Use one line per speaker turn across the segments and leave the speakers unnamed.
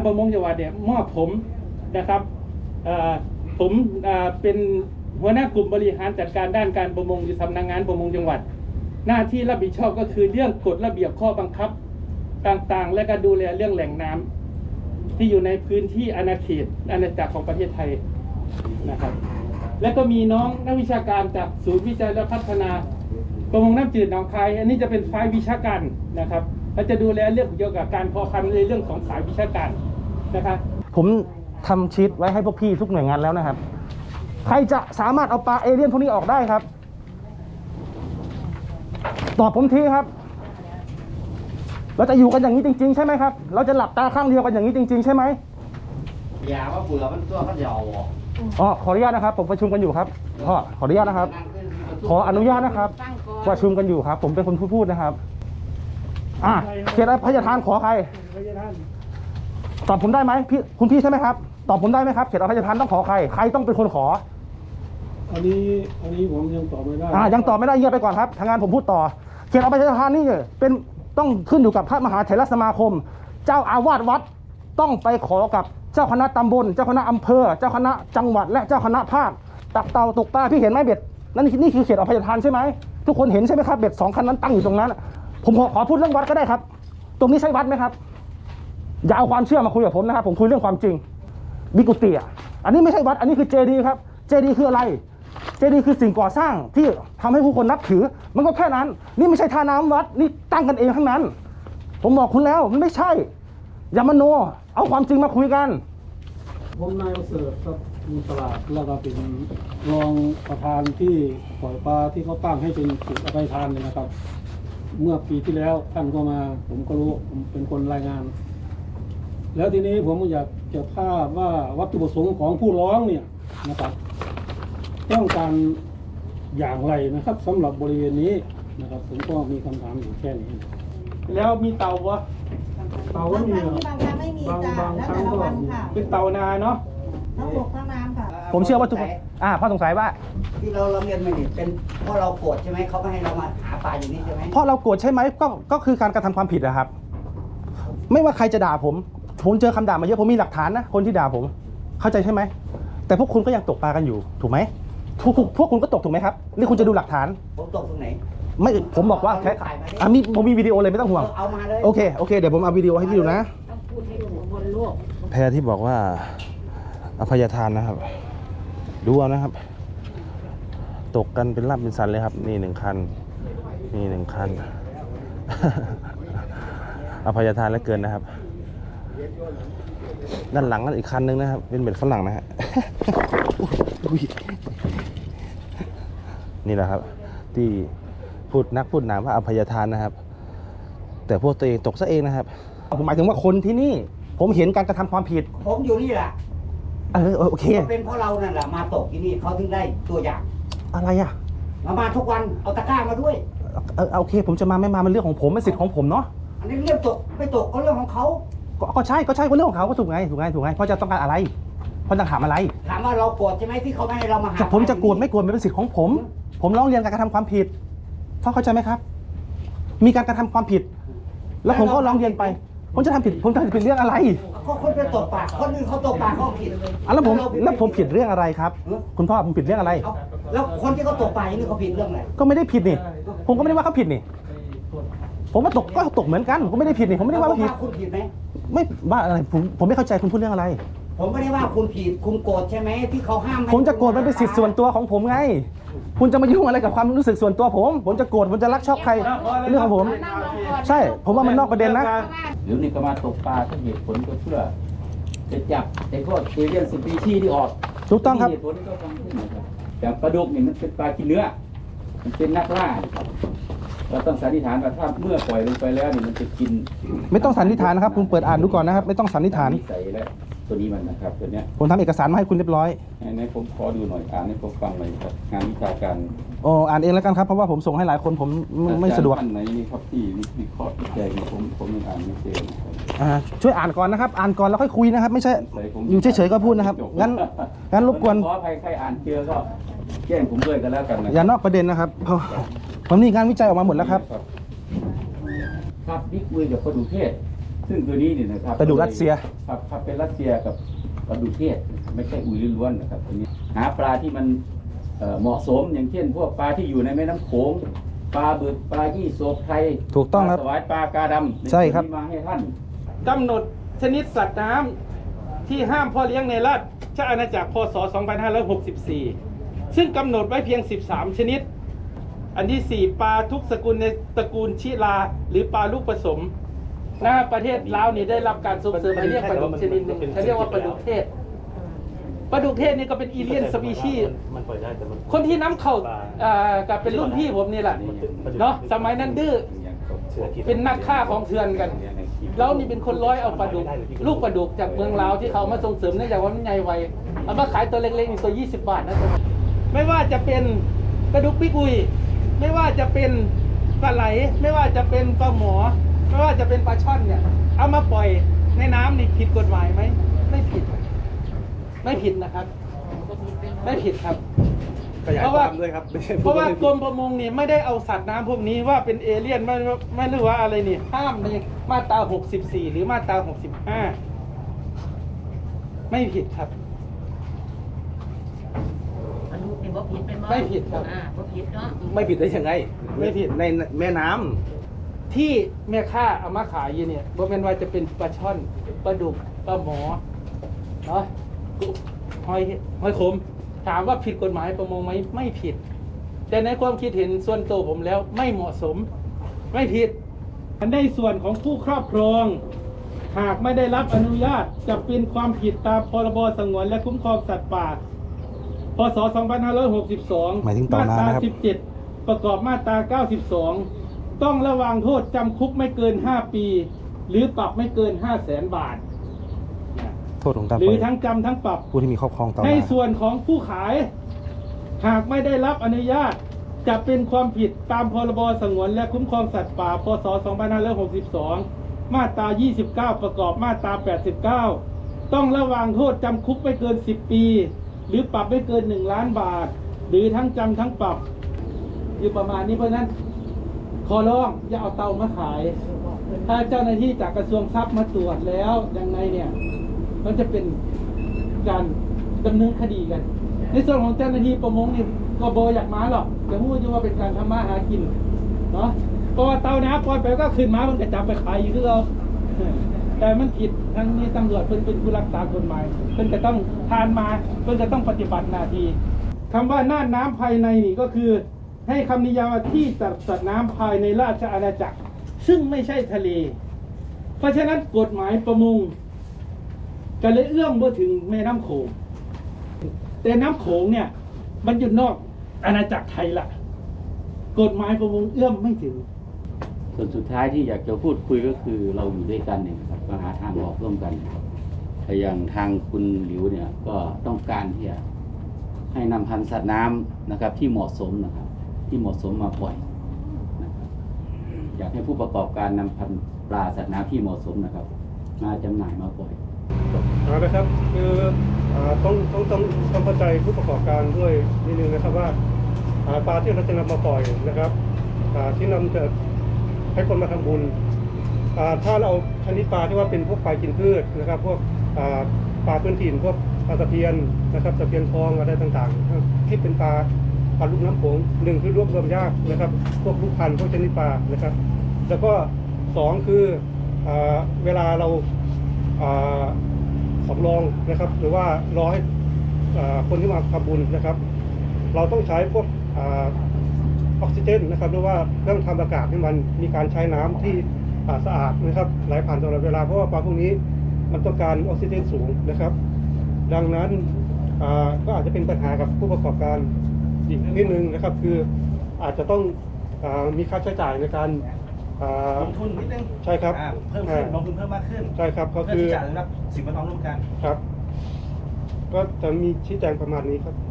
างประมงจังหวัดเนี่ยมอบผมนะครับผมเป็นหัวหน้ากลุ่มบริหารจัดการด้านการประมงอยู่สำนักงานประมงจังหวัด หน้าที่รับผิดชอบก็คือเรื่องกฎระเบียบข้อบังคับต่างๆ และก็ดูแลเรื่องแหล่งน้ำที่อยู่ในพื้นที่อาณาเขตอาณาจักรของประเทศไทยนะครับ และก็มีน้องนักวิชาการจากศูนย์วิจัยและพัฒนาประมงน้ำจืดหนองคาย อันนี้จะเป็นฝ่ายวิชาการนะครับเราจะดูแลเรื่องเกี่ยวกับการพอพันธุ์ในเรื่องของสายวิชาการ นะครับ
ผมทำชีตไว้ให้พวกพี่ทุกหน่วยงานแล้วนะครับ ใครจะสามารถเอาปลาเอเลี่ยนพวกนี้ออกได้ครับ ตอบผมทีครับ เราจะอยู่กันอย่างนี้จริง ๆ ใช่ไหมครับ เราจะหลับตาข้างเดียวกันอย่างนี้จริง ๆ ใช่ไหม
อย่าว่าเบื่อมันตัวมันจะเอาออก
อ๋อขออนุญาตนะครับ ผมประชุมกันอยู่ครับพ่อขออนุญาตนะครับ ขออนุญาตนะครับประชุมกันอยู่ครับ ผมเป็นคนพูดพูดนะครับ อะเขตอภัยทานขอใคร ตอบผมได้ไหมพี่คุณพี่ใช่ไหมครับ ตอบผมได้ไหมครับเขตอภัยทานต้องขอใครใครต้องเป็นคนขอ
อันนี้อันนี้ผมยังตอบไม่ได้
อ่ายังตอบไม่ได้เงียบไปก่อนครับทางงานผมพูดต่อ เขตอภัยทานนี่เป็นต้องขึ้นอยู่กับพระมหาเถรสมาคม เจ้าอาวาสวัดต้องไปขอกับเจ้าคณะตำบล เจ้าคณะอำเภอ เจ้าคณะจังหวัด และเจ้าคณะภาคตักเตาตกปลาพี่เห็นไหมเบ็ดนั่นนี่นี่คือเขตอภัยทานใช่ไหมทุกคนเห็นใช่ไหมครับเบ็ดสองคันนั้นตั้งอยู่ตรงนั้น ผมขอขอพูดเรื่องวัดก็ได้ครับ ตรงนี้ใช่วัดไหมครับ อย่าเอาความเชื่อมาคุยกับผมนะครับผมคุยเรื่องความจริงบิกุเตียอันนี้ไม่ใช่วัด อันนี้คือเจดีย์ครับ เจดีย์คืออะไร เจดีย์คือสิ่งก่อสร้างที่ทำให้ผู้คนนับถือ มันก็แค่นั้น นี่ไม่ใช่ท่าน้ำวัด นี่ตั้งกันเองทั้งนั้น ผมบอกคุณแล้วมันไม่ใช่ อย่ามาโน เอาความจริงมาคุยกัน
ผมนายประเสริฐครับมีตลาดแล้วก็เป็นรองประธานที่ปล่อยปลาที่เขาตั้งให้เป็นจุดอภัยทานเลยนะครับ เมื่อปีที่แล้วท่านก็มา ผมก็รู้ผมเป็นคนรายงาน แล้วทีนี้ผมอยากจะทราบว่าวัตถุประสงค์ของผู้ร้องเนี่ยนะครับต้องการอย่างไรนะครับสำหรับบริเวณนี้นะครับผมก็มีคำถามอยู่แค่นี้
แล้วมีเตาบ่
เตา
บา
ว่าง
ค
มี
รั้ง
เหรอ
มีบางครั้งไม่มีจ้า
บาง
แล้ว
ครั้
แต่
ง
ละ
ก็
วันค่ะ
เป็นเตานาเนาะ
ทั้งบกทั้งน้ำค่ะ
ผมเชื่อว่าทุกคนอ่าพ่อสงสัยว่า
ที่เราเราเรียนมาเนี่ยเป็นเพราะเราโกรธใช่ไหมเขาไม่ให้เรามาหาปลาอย่างนี้ใช่ไหม
เพราะเราโกรธใช่ไหมก็ก็คือการกระทำความผิดนะครับ ไม่ว่าใครจะด่าผม ผมเจอคำด่ามาเยอะผมมีหลักฐานนะคนที่ด่าผมเข้าใจใช่ไหมแต่พวกคุณก็ยังตกปลากันอยู่ถูกไหมพวกคุณพวกคุณก็ตกถูกไหมครับนี่คุณจะดูหลักฐาน
ผมตกตรงไหน
ไม่ผมบอกว่าแค่อะมีผมมีวิดีโอเลยไม่ต้องห่วง
เอามาเลย
โอเคโอเคเดี๋ยวผมเอาวิดีโอให้พี่ดูนะ
ต้องพูดให้ดูบนโลก
แพรที่บอกว่าอภัยทานนะครับ ดูเอานะครับ ตกกันเป็นลาบเป็นสันเลยครับ นี่หนึ่งคันนี่หนึ่งคันอภัยทานเหลือเกินนะครับ ด้านหลังนั่นอีกคันนึงนะครับ เป็นเบ็ดฝรั่งนะฮะอุ๊ยนี่แหละครับ ที่พูดนักพูดหนาว่าอภัยทานนะครับ แต่พวกตัวเองตกซะเองนะครับผมหมายถึงว่าคนที่นี่ ผมเห็นการกระทำความผิด
ผมอยู่นี่แหละ
เออเออโอเค
ก็เป็นเพราะเรานั่นแหละมาตกที่นี่เขาถึงได้ตัวอย่าง
อะไรอะ
มามาทุกวันเอาตะกร้ามาด้วย
เออโอเค ผมจะมาไม่มามันเรื่องของผมเป็นสิทธิ์ของผมเนาะ
อันนี้เรื่องตกไม่ตกก็เรื่องของเขา
ก็ก็ใช่ก็ใช่ก็เรื่องของเขาก็ถูกไงถูกไงถูกไงเพราะจะต้องการอะไรเพราะจะถามอะไร
ถามว่าเราโกรธใช่ไหมที่เขาไม่ให้เรามาหา
จะผมจะโกรธไม่โกรธมันเป็นสิทธิ์ของผม ผมร้องเรียนการกระทำความผิดพ่อเข้าใจไหมครับ มีการกระทำความผิด แล้วผมก็ร้องเรียนไป ผมจะทำผิด ผมจะผิดเรื่องอะไร
ก็คนไปตกปากคนอื่นเขาตกปากเขาผิด
อะแล้วผม
เรา
แล้วผมผิดเรื่องอะไรครับ คุณพ่อผมผิดเรื่องอะไร
เอาแล้วคนที่เขาตกปากนี่เขาผิดเรื่องอะไร
ก็ไม่ได้ผิดนี่ ผมก็ไม่ได้ว่าเขาผิดนี่ ผมว่าตกก็ตกเหมือนกันผมไม่ได้ผิดนี่ผมไม่ได้ว่า
แล้ว
ผิด
คุณผิดไหม
ไม่ว่าอะไรผมผมไม่เข้าใจคุณพูดเรื่องอะไร
ผมไม่ได้ว่าคุณผิดคุณโกรธใช่ไหมที่เขาห้ามไผ
มจะโกรธมันเป็นสิทธิ์ส่วนตัวของผมไง คุณจะมายุ่งอะไรกับความรู้สึกส่วนตัวผม ผมจะโกรธผมจะรักชอบใครเรื่องของผมใช่ ผมว่ามันนอกประเด็นนะ
หรือนี่ก็มาตกปลาก็เหตุผลก็เพื่อ จะจับไอ้พวกเอเลี่ยนสปีชีส์ที่ออก
ถูกต้องครับ
เหตุผลที่เขาฟังขึ้นนะครับอย่างปลาดุกนี่มันเป็นปลากินเนื้อ มันเป็นนักล่าครับ เราต้องสันนิษฐานว่าถ้าเมื่อปล่อยลงไปแล้วนี่มันจะกิน
ไม่ต้องสันนิษฐานนะครับคุณเปิดอ่านดูก่อนนะครับ ไม่ต้องสันนิษฐาน
นิสัยและตัวนี้มันนะครับตัวเนี้ย
ผมทำเอกสารมาให้คุณเรียบร้อย
ให้ให้ผมขอดูหน่อยอ่านให้ผมฟังหน่อยครับงานวิชาการ
โอ้อ่านเองแล้วกันครับเพราะว่าผมส่งให้หลายคนผมไม่ไม่สะดวก
อาจารย์ท่านไหนนี่ครับที่วิเคราะห์วิจัยนี่ผมผมยังอ่านไม่เจอนะครับ
อ่าช่วยอ่านก่อนนะครับอ่านก่อนแล้วค่อยคุยนะครับ ไม่ใช่
ใส่ผม
อยู่เฉยๆก็พูดนะครับงั้นงั้นรบกวน
ขออภัยใครอ่านเจอก็แจ้งผมด้วยกันแล้วกันนะ
อย่านอกประเด็นนะครับเพราะผ มนี่งานวิจัยออกมาหมดแล้วครับ
ครับนี่คุยกับคนดูเทศ ซึ่งตัวนี้เนี่ยนะครับ
ปลาดุกรัสเซีย
ครับครับเป็นรัสเซียกับปลาดุกเทศ ไม่ใช่อุยล้วนๆนะครับตัวนี้หาปลาที่มันเอ่อเหมาะสมอย่างเช่น พวกปลาที่อยู่ในแม่น้ำโขงปลาบึกปลายี่โสบไทย
ถูกต้องครับ
ปลาสวายปลากาดำ
ใช่ครับ
นมาให้ท่าน
กำหนดชนิดสัตว์น้ำที่ห้ามเพ่อเลี้ยงในราชอาณาจักรพศ 2564 ซึ่งกำหนดไว้เพียง 13 ชนิด อันที่ 4 ปลาทุกสกุลในตระกูลชิลา หรือปลาลูกผสมน้าประเทศลาวนี่ได้รับการส่งเสริมให้เรียกปลาดุกชนิดหนึ่งเขาเรียกว่าปลาดุกเทศปลาดุกเทศนี่ก็เป็นอีเลียนสปีชีส์
มันปล่อยได้แต่มัน
คนที่น้ำเข้าอ่ากับเป็นรุ่นพี่ผมนี่แหละเนาะสมัยนั้นดื้อเป็นนักฆ่าของเถื่อนกันแล้วนี่เป็นคนร้อยเอาปลาดุกลูกปลาดุกจากเมืองลาวที่เขามาส่งเสริมเนื่องจากว่ามันใหญ่ไวเอามาขายตัวเล็กๆนี่ตัว 20 บาทนะไม่ว่าจะเป็นปลาดุกปิกุย ไม่ว่าจะเป็นปลาไหล ไม่ว่าจะเป็นปลาหมอ ไม่ว่าจะเป็นปลาช่อนเนี่ย เอามาปล่อยในน้ำนี่ผิดกฎหมายไหมไม่ผิด ไม่ผิดนะครับ ไม่ผิดครับเพราะว่าเพราะว่ากรมประมงนี่ไม่ได้เอาสัตว์น้ำพวกนี้ว่าเป็นเอเลี่ยนไม่ไม่รู้ว่าอะไรนี่ห้ามในมาตรา 64 หรือมาตรา 65 ไม่ผิดครับ
อันนี้เป็นบ่ผิดเป็นบ่
ไม่ผิดครับ
อ่าบ่ผิดเนาะ
ไม่ผิดได้ยังไง
ไม่ผิด
ในแม่น้ำ
ที่แม่ค้าเอามาขายอยู่เนี่ยบ่เป็นว่าจะเป็นปลาช่อนปลาดุกปลาหมอเนาะหอยหอยขม ถามว่าผิดกฎหมายประมงไหมไม่ผิด แต่ในความคิดเห็นส่วนตัวผมแล้วไม่เหมาะสม ไม่ผิดในส่วนของผู้ครอบครอง หากไม่ได้รับอนุญาตจะเป็นความผิดตามพรบสงวนและคุ้มครองสัตว์ป่าพ ศ 2562
หมายถึงต่อหน้านะครับ
ตรา17 ประกอบมาตรา 92 ต้องระวังโทษจำคุกไม่เกิน 5 ปี หรือปรับไม่เกิน 5 0 0แสนบาท
โทษของการ
ห
ป
รื
ล่
อ
อย
ทั้งจำทั้งปรับ
ผู้ที่มีครอบครองต่อ
ใน
มา
ส่วนของผู้ขาย หากไม่ได้รับอนุญาต จะเป็นความผิดตามพรบสงวนและคุ้มครองสัตว์ป่า พศ 2562 มาตรา 29 ประกอบมาตรา 89 ต้องระวางโทษจำคุกไม่เกิน 10 ปี หรือปรับไม่เกิน 1 ล้านบาท หรือทั้งจำทั้งปรับ อยู่ประมาณนี้เพราะนั้น ขอร้องอย่าเอาเตามาขาย ถ้าเจ้าหน้าที่จากกระทรวงทรัพย์มาตรวจแล้วยังไงเนี่ยมันจะเป็นการดำเนินคดีกัน ในส่วนของเจ้าหน้าที่ประมงนี่ก็โบอยากมาหรอกแต่พูดอยู่ว่าเป็นการทำมาหากินเนาะเพราะว่าเตาน้ำปล่อยไปก็ขึ้นมามันก็จับไปขายอยู่ที่เรา แต่มันผิดทั้งนี้ตำรวจเพิ่นเป็นผู้รักษากฎหมาย เพิ่นจะต้องทานมา เพิ่นจะต้องปฏิบัติหน้าที่คำว่าน่านน้ำภายในนี่ก็คือ ให้คำนิยามว่าที่จัดสัตว์น้ำภายในราชอาณาจักร ซึ่งไม่ใช่ทะเล เพราะฉะนั้นกฎหมายประมงก็เลยเอื้อมมาถึงแม่น้ำโขง แต่น้ำโขงเนี่ย มันอยู่นอกอาณาจักรไทยละกฎหมายประมงเอื้อมไม่ถึง
ส่วนสุดท้ายที่อยากจะพูดคุยก็คือเราอยู่ด้วยกันเนี่ยครับก็หาทางออกร่วมกันแต่อย่างทางคุณหลิวเนี่ยก็ต้องการที่จะให้นำพันธุ์สัตว์น้ำนะครับ ที่เหมาะสมนะครับ ที่เหมาะสมมาปล่อยนะครับอยากให้ผู้ประกอบการนำพันธุ์ปลาสัตว์น้ำที่เหมาะสมนะครับ มาจำหน่ายมาปล่อย
เอาละครับคือต้องต้องต้องต้องเข้าใจผู้ประกอบการด้วยนิดนึงนะครับว่าปลาที่เราจะนำมาปล่อยนะครับที่นำจะ ให้คนมาทำบุญอ่าถ้าเราชนิดปลาที่ว่าเป็นพวกปลากินพืชนะครับ พวกปลาพื้นถิ่นพวกปลาตะเพียนนะครับตะเพียนทองอะไรต่างๆ ที่เป็นปลาปลาลูกน้ำโขงหนึ่งคือรวบรวมยากนะครับ พวกลูกพันธุ์พวกชนิดปลานะครับ แล้วก็สองคืออเวลาเราอ่าสำรองนะครับ หรือว่ารอให้คนที่มาทำบุญนะครับ เราต้องใช้พวก อาออกซิเจนนะครับหรือว่าเครื่องทำอากาศให้มันมีการใช้น้ำที่อ่าสะอาดนะครับไหลผ่านตลอดเวลาเพราะว่าปลาพวกนี้มันต้องการออกซิเจนสูงนะครับ ดังนั้นอ่าก็อาจจะเป็นปัญหากับผู้ประกอบการอีกนิดนึงนะครับ คืออาจจะต้องอามีค่าใช้จ่ายในการอ่า
ลงทุนนิดนึง
ใช่ครับ
อ่าเพิ่มขึ้น
อ่า
ลงทุนเพิ่มมากขึ้น
ใช่ครับก็
เพื่อ
คือ
ที่จะรับสิ่งแวดล้อมร่วมกัน
ครับ ก็จะมีชี้แจงประมาณนี้ครับ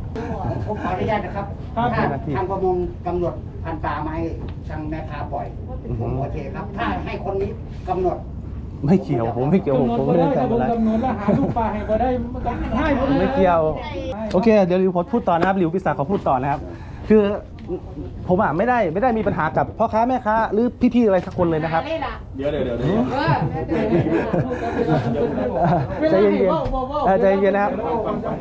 ผมขออนุญาตนะครับ
ครับ
ถ้าทางประมงกำหนดพันธุ์ปลามาให้ทางแม่ค้าปล่อย
อือฮึ
ผมโอเคครับ ถ้าให้คนนี้กำหนด
ไม่เกี่ยวผมไม่เกี่ยวผม
กำหนด
ผม
บ่
ไม่ได้
ได้ถ้า
ทำ
ผ
อะ
ม
ไร
กำหนดแล้วหาลูกปลาให้บ่ได้มันก็ให้ผม
ไม่เกี่ยว โอเค เดี๋ยวริวพดพูดต่อนะครับริวพิศาเขาพูดต่อนะครับ คือผมอะไม่ได้ไม่ได้มีปัญหากับพ่อค้าแม่ค้าหรือพี่ๆอะไรสักคนเลยนะครับ
ได้ล่ะ
เดี๋ยวเดี๋ยวเดี๋ยวเดี๋ยว
เออ
ใจเย็นๆเออใจเย็นๆนะครับ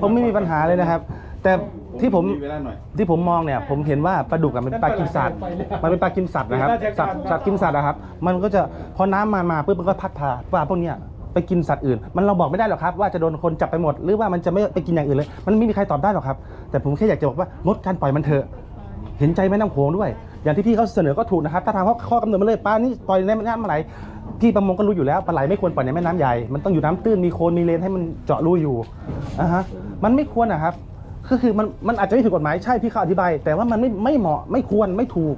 ผมไม่มีปัญหาเลยนะครับ แต่ที่ผม
เวลาหน่อย
ที่ผมมองเนี่ยผมเห็นว่าปลาดุกอะมันเป็นปลากินสัตว์มันเป็นปลากินสัตว์นะครับสัตว์สัตว์กินสัตว์นะครับ มันก็จะพอน้ำมามาปุ๊บมันก็พัดพาปลาพวกเนี้ยไปกินสัตว์อื่น มันเราบอกไม่ได้หรอกครับ ว่าจะโดนคนจับไปหมด หรือว่ามันจะไม่ไปกินอย่างอื่นเลย มันไม่มีใครตอบได้หรอกครับ แต่ผมแค่อยากจะบอกว่างดการปล่อยมันเถอะ เห็นใจแม่น้ำโขงด้วย อย่างที่พี่เขาเสนอก็ถูกนะครับ ถ้าทางข้อข้อกำหนดมาเลยปลานี่ปล่อยในแม่น้ำอะไรพี่ประมงก็รู้อยู่แล้วปลาไหลไม่ควรปล่อยในแม่น้ำใหญ่ มันต้องอยู่น้ำตื้น มีโคลน มีเลนให้มันเจาะรูอยู่อะฮะ มันไม่ควรนะครับ ก็คือมันมันอาจจะไม่ถูกกฎหมายใช่พี่เขาอธิบาย แต่ว่ามันไม่ไม่เหมาะไม่ควรไม่ถูก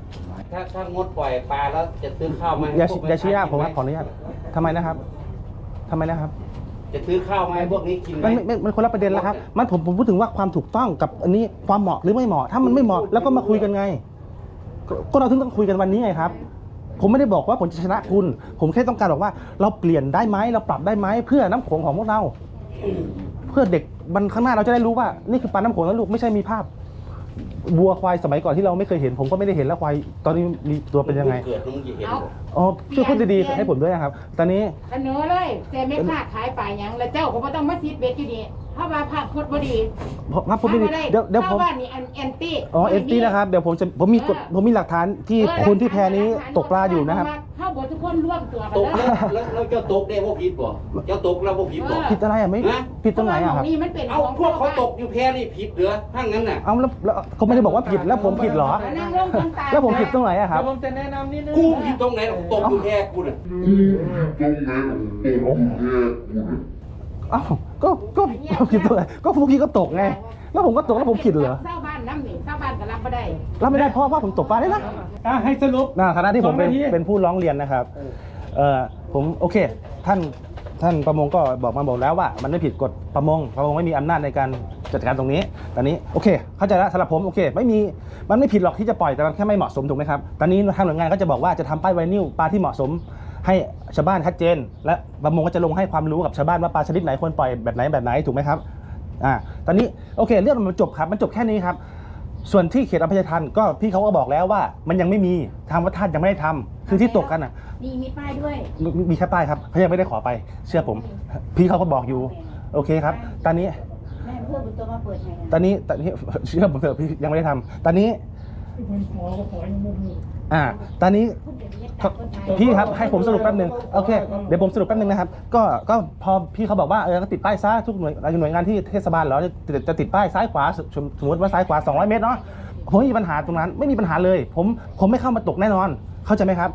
ถ้าถ้างดปล่อยปลาแล้วจะซื้อข้าวมาให้
อย่า
พวก
อย่าชี้หน้าผม
ไห
ครับขออนุญาตทำไมนะครับทำไมนะครับ
จะซื้อข้าวมาให้พวกนี้กินไหม
มันไม่ไม่มันคนละประเด็นแล้วครับ มันผมผมพูดถึงว่าความถูกต้องกับอันนี้ความเหมาะหรือไม่เหมาะ ถ้ามันไม่เหมาะแล้วก็มาคุยกันไง ก็ก็เราถึงต้องคุยกันวันนี้ไงครับ ผมไม่ได้บอกว่าผมจะชนะคุณ ผมแค่ต้องการบอกว่า เราเปลี่ยนได้ไหมเราปรับได้ไหมเพื่อน้ำโขงของพวกเรา เพื่อเด็ก วันข้างหน้าเราจะได้รู้ว่านี่คือปลาน้ำโขงแล้วลูกไม่ใช่มีภาพวัวควายสมัยก่อนที่เราไม่เคยเห็น ผมก็ไม่ได้เห็นแล้วควายตอนนี้มีตัวเป็นยังไง
เกิดมึงจะเห็น
เอา
อ๋อช่วยพูดดีๆให้ผมด้วยนะครับ ตอนนี้
เสนอเลยแต่ไม่ค้าขายป่าหยังแล้วเจ้าก็บ่ต้องมาซิดเบ็ดอยู่ดีเพราะว่าภาพพจน์บ่ดี
ครับผมไม่ดีเดี๋ยวเดี๋ยวผม
ชาวบ้านนี่แอนตี้
อ๋อเอตี้นะครับ เดี๋ยวผมจะผมมีกฎผมมีหลักฐานที่คนที่แพนี้ตกปลาอยู่นะครับ
เข้าบททุกคนร่วมตัวกัน
ตก
แล้
แล้ววแล้วแล้วเจ้าตกได้พวกผิดบ่เจ้าตกแล้วพวกผิดบ่
ผิดอะไรอะไม่
ฮะ
ผิดตรงไหนอะครับ
นี่มันเป็น
เอาพวกเขาตกอยู่แพนี่ผิดเหรอถ้างั้นน่ะ
เอาแล้วแล้วเขาไม่ได้บอกว่าผิดแล้วผมผิดเหรอ
นั่งลงตรงตา
แล้วผมผิดตรงไหนอะครับ
เดี๋ยวผมจะแนะนำนิดนึง
กูผิดตรงไหนตกอยู่แพกูน่ะ
อ้าก็ก็ก็ผิดตรงไหนก็พวกพี่ก็ตกไง แล้วผมก็ตกแล้วผมผิดเหรอ
เจ้าบ้านน้ำหนึ่งเจ้าบ้านก็รับไม่ได้
รับไม่ได้เพราะว่าผมตกปลาได้นะ
อะให้สรุป
นะฐานะที่ผมเป็น
สองนาที
เป็นผู้ร้องเรียนนะครับ เอ่อผมโอเค ท่านท่านประมงก็บอกมาบอกแล้วว่า มันไม่ผิดกฎประมงประมงไม่มีอำนาจในการ จัดการตรงนี้ตอนนี้โอเค เข้าใจแล้วสำหรับผมโอเค ไม่มีมันไม่ผิดหรอกที่จะปล่อยแต่มันแค่ไม่เหมาะสมถูกไหมครับตอนนี้ทางหน่วยงานก็จะบอกว่าจะทำป้ายไวนิลปลาที่เหมาะสม ให้ชาวบ้านชัดเจน และประมงก็จะลงให้ความรู้กับชาวบ้านว่าปลาชนิดไหนควรปล่อยแบบไหนแบบไหนถูกไหมครับอ่าตอนนี้โอเคเรื่องมันจบครับมันจบแค่นี้ครับส่วนที่เขตอภัยทานก็พี่เขาก็บอกแล้วว่ามันยังไม่มีทางวัฒนธาตุยังไม่ได้ทำคือที่ตกกันอะ
นี่มีป้ายด้วย
มีมีแค่ป้ายครับเขายังไม่ได้ขอไป เชื่อผม พี่เขาก็บอกอยู่ โอเคครับ ตอนนี้
แม่พูดเป็นตัวมาเปิดไง
ตอนนี้ตอนนี้เชื่อผมเถอะพี่ยังไม่ได้ทำตอนนี้อ่า ตอนนี้พี่ครับให้ผมสรุปแป๊บหนึ่งโอเคเดี๋ยวผมสรุปแป๊บหนึ่งนะครับก็ก็พอพี่เขาบอกว่าเออก็ติดป้ายซ้ายทุกหน่วยหน่วยงานที่เทศบาลเหรอจะจะติดป้ายซ้ายขวาสมสมมติว่าซ้ายขวา 200 เมตรเนาะผมไม่มีปัญหาตรงนั้นไม่มีปัญหาเลย ผมผมไม่เข้ามาตกแน่นอน เข้าใจไหมครับ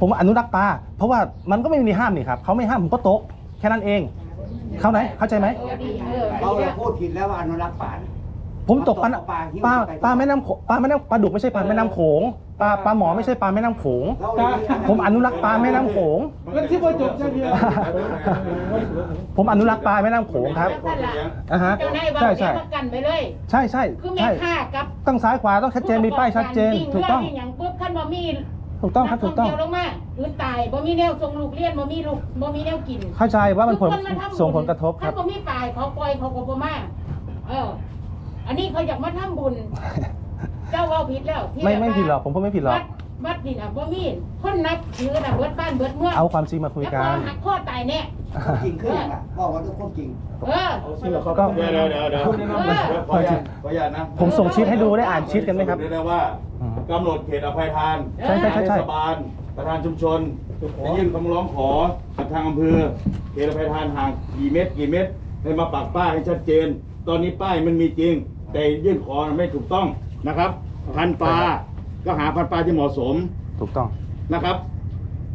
ผมอนุรักษ์ปลาเพราะว่ามันก็ไม่มีห้ามนี่ครับเขาไม่ห้ามผมก็ตกแค่นั้นเอง เข้าไหนเข้าใจไหม
เออดีเออ
เรา
ดี
พูดผิดแล้วว่าอนุรักษ์ป่านะ
ผมตกปลา
ปลาหิ้ว
ปลา
ไป
ปลาแม่น้ำโขปลาแม่น้ำปลาดุกไม่ใช่ปลาแม่น้ำโขงปลาปลาหมอไม่ใช่ปลาแม่น้ำโขง
เรา
ผมอนุรักษ์ปลาแม่น้ำโขง
มันที่ว่าจบจะเพียง
ผมอนุรักษ์ปลาแม่น้ำโขงครับ
นั่นล่ะ
อ่าฮะ
เจ้านายว่า
ใช่
เดี๋ย
ใช่
วประกันไปเลย
ใช่ใช่
คือแม่
ใช่
ค่ากับ
ต้องซ้ายขวาต้องชัดเจนมีป้ายชัดเจนถูกต้อง
วิ่เรือย่างปุ๊บขั้นบ่มี
ถูกต้องครับถูกต้อง
นัท่เที่ยวลงมาพื้นตายบ่มีแนวส่งลูกเรียนบ่มีลูกบ่มีแนวกิน
เข้าใจว่ามันผล
ทุกคาทำบุญ
ส่งผลกระทบค
ถ้า
รับ
บ่มีปลายเขาปล่อยเขาก็บ่มาเออ อันนี้เขาอยากมาทำบุญ เจ้าเว่าผิดแล้วที่
ไม่ไม่
แบบว่า
ผิดหรอกผมพูดไม่ผิดหรอก
วัดวัดนี่น่ะบ่มีคนนับถือน่ะเบิดบ้านเบิดเมือง
เอาความจริงมาคุยกัน
แล้วพอหักข้อตายแน่
จริงขึ้นอะบอกว่าทุกคนจริง
เออ
ก็
เดี๋ยวเดี๋ยวเดี๋ยวเดี๋ยวขออนุญาตขออนุญาตนะ
ผมส่งชีตให้ดูได้อ่านชีตกันไหมครับ
สปได้ว่า
อืม
กำหนดเขตอภัยทาน
ใช่ใช่ใช่ใช่
เทศบาลประธานชุมชนจะยื่นคำร้องขอกับทางอำเภอเขตอภัยทานห่างกี่เมตรกี่เมตรให้มาปักป้ายให้ชัดเจน ตอนนี้ป้ายมันมีจริง แต่ยื่นขอไม่ถูกต้องนะครับพันธุ์ปลาก็หาพันธุ์ปลาที่เหมาะสม
ถูกต้อง
นะครับ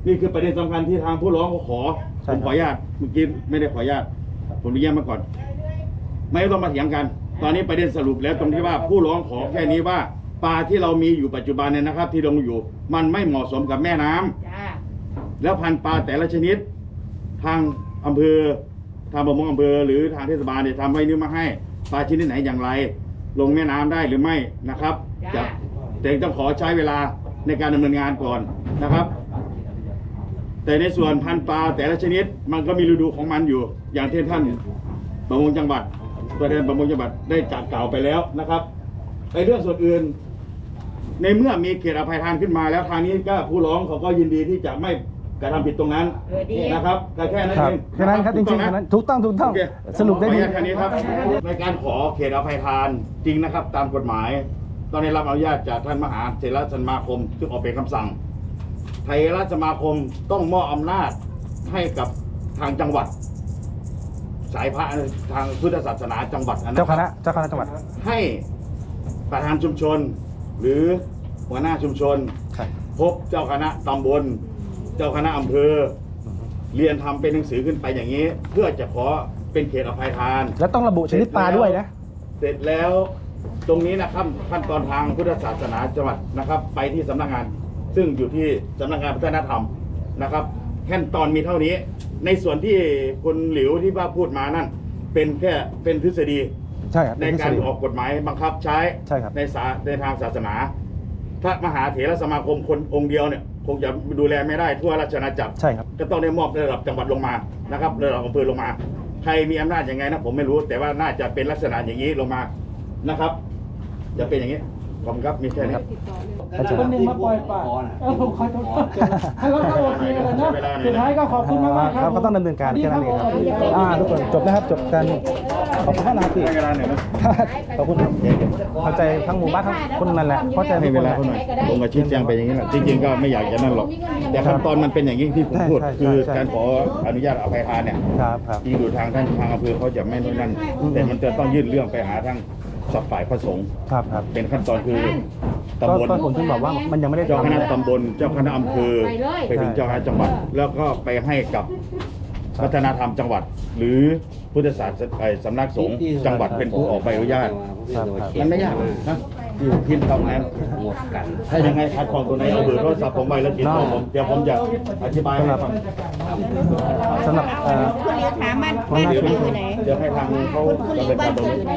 นี่คือประเด็นสำคัญที่ทางผู้ร้องเขาขอ
ใช่
ผมขออนุญาตเมื่อกี้ไม่ได้ขออนุญาต ผมอนุญาตมาก่อน ไม่ต้องมาเถียงกัน ตอนนี้ประเด็นสรุปแล้วตรงที่ว่าผู้ร้องขอแค่นี้ว่า ปลาที่เรามีอยู่ปัจจุบันเนี่ยนะครับ ที่ลงอยู่มันไม่เหมาะสมกับแม่น้ำ
จ้า
แล้วพันธุ์ปลาแต่ละชนิด ทางอำเภอทางประมงอำเภอหรือทางเทศบาลเนี่ยทำไว้นี่มาให้ปลาชนิดไหนอย่างไร ลงแม่น้ำได้หรือไม่นะครับจะแต่ต้องขอใช้เวลาในการดำเนินงานก่อนนะครับ แต่ในส่วนพันธุ์ปลาแต่ละชนิดมันก็มีฤดูของมันอยู่ อย่างที่ท่านประมงจังหวัดตัวแทนประมงจังหวัดได้จัดกล่าวไปแล้วนะครับในเรื่องส่วนอื่น ในเมื่อมีเขตอภัยทานขึ้นมาแล้วทางนี้ก็ผู้ร้องเขาก็ยินดีที่จะไม่กระทำผิดตรงนั้น
เออดี
นะครับก็แค่นั้น
ครับ
เอง
แค่นั้นครับจริงๆแค่นั้นถูกต้องถูกต้อง
โเค
สรุปได้ดี
ขออนุญาตแค่นี้ครับ ในการขอเขตอภัยทานจริงนะครับ ตามกฎหมาย ต้องได้รับอนุญาตจากท่านมหาเถรสมาคมซึ่งออกเป็นคำสั่ง ไทยรัฐสมาคมต้องมอบอำนาจให้กับทางจังหวัด สายพระทางพุทธศาสนาจังหวัดน
เจ้า
ค
ครับณะเจ้าคณะจังหวัด
ให้ประธานชุมชน หรือหัวหน้าชุมชน
ครับ
พบเจ้าคณะตำบล เจ้าคณะอำเภอ เรียนทำเป็นหนังสือขึ้นไปอย่างนี้ เพื่อจะขอเป็นเขตอภัยทาน
แล้วต้องระบุชนิดปลาด้วยนะ
เสร็จแล้วตรงนี้นะครับขั้นตอนทางพุทธศาสนาจังหวัดนะครับ ไปที่สำนักงาน ซึ่งอยู่ที่สำนักงานพัฒนธรรมนะครับขั้นตอนมีเท่านี้ ในส่วนที่คุณหลิวที่ว่าพูดมานั่น เป็นแค่เป็นทฤษฎี
ใช่ครับ
ใน
เป็ทฤษ
การ
ฎี
ออกกฎหมายบังคับใช้
ใช่ครับ
ในสาในทางศาสนา พระมหาเถรสมาคมคนองค์เดียวเนี่ยคงจะดูแลไม่ได้ทั่วราชอาณาจักร
ใช่ครับ
ก็ต้องได้มอบระดับจังหวัดลงมานะครับระดับอำเภอลงมา ใครมีอำนาจยังไงนะผมไม่รู้ แต่ว่าน่าจะเป็นลักษณะอย่างนี้ลงมานะครับ จะเป็นอย่างนี้ ขอบคุณครับมีแค่นี้
คนหนึ่งมาปล่อยปลาเออผมขอโทษให้เราก็โอเคเลยนะสุดท้ายก็ขอบคุณมากๆค
ค
รั
รั
บบ
ก็ต้องดำเนินการแค่นั้นเองครับ
สวัสดีครับ
อ่าทุกคนจบนะครับจบการขอบคุณมากนะครับพี่
ให้เวลาหน่อยนะ
ขอบคุณครับเข้าใจทั้งหมู่บ้านทั้งคนนั่นแหละเข้าใจ
ให้
ทุก
เว
คน
ลา
แหละ
เขาหน่อยผมก็ชี้แจงไปอย่างนี้แหละจริงๆก็ไม่อยากจะนั่นหรอก แต่ขั้นตอนมันเป็นอย่างนี้ที่ผมพูด
ใช่ใช่
คือ
ใช่
การขออนุญาตอภัยทานเนี่ย
ครับครับ
ที่ดูทางท่านทางอำเภอเขาจะไม่นู่นนั่นแต่มันจะต้องยื่นเรื่องไปหาทาง สับฝ่ายพระสงฆ์
ครับครับ
เป็นขั้นตอนคือ
ก็
ตำบล
ก็ผมถึงบอกว่ามันยังไม่ได้
เจ้าค
ทำ
ณะ
เลย
ตำบลเจ้าคณะอำเภอ
ไปเลย
ไปถึงเจ้าคณะจังหวัด แล้วก็ไปให้กับวัฒนธรรมจังหวัด หรือพุทธศาสนาเอ่อสำนักสงฆ์จังหวัดเป็นผู้ออกใบอนุญาต
ครับครับ
มันไม่ยากนะที่พิมพ์ตรงนั้นถ้ายังไงคัดของตัวไหนเอาเบอร์โทรศัพท์ผมไปแล้วติดต่อผมเดี๋ยวผมจะอธิบายให้ฟัง
สำหรับเอ่อ
คุณเหลียวถามมัน
หัวหน้าชุมชน
เดี๋ยวให้ทางเขา
คุณเหลี
ดำ
ยว
เนิน
บ้า
การ
น
ตรง
เกิด
นี้
อยู่ไหน